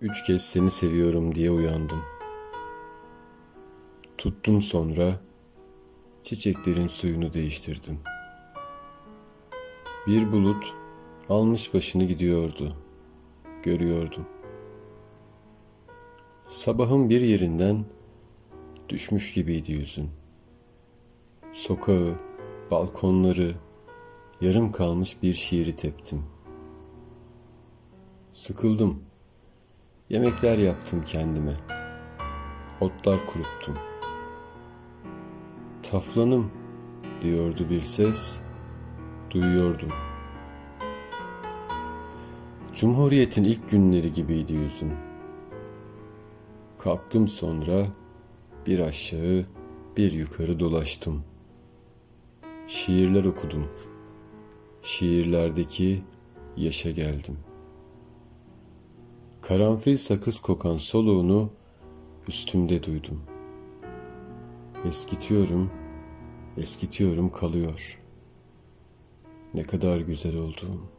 Üç kez seni seviyorum diye uyandım. Tuttum sonra çiçeklerin suyunu değiştirdim. Bir bulut almış başını gidiyordu. Görüyordum. Sabahın bir yerinden düşmüş gibiydi yüzün. Sokağı, balkonları, yarım kalmış bir şiiri teptim. Sıkıldım. Yemekler yaptım kendime. Otlar kuruttum. Taflanım diyordu bir ses. Duyuyordum. Cumhuriyetin ilk günleri gibiydi yüzüm. Kalktım sonra bir aşağı bir yukarı dolaştım. Şiirler okudum. Şiirlerdeki yaşa geldim. Karanfil sakız kokan soluğunu üstümde duydum. Eskitiyorum, eskitiyorum kalıyor. Ne kadar güzel olduğum.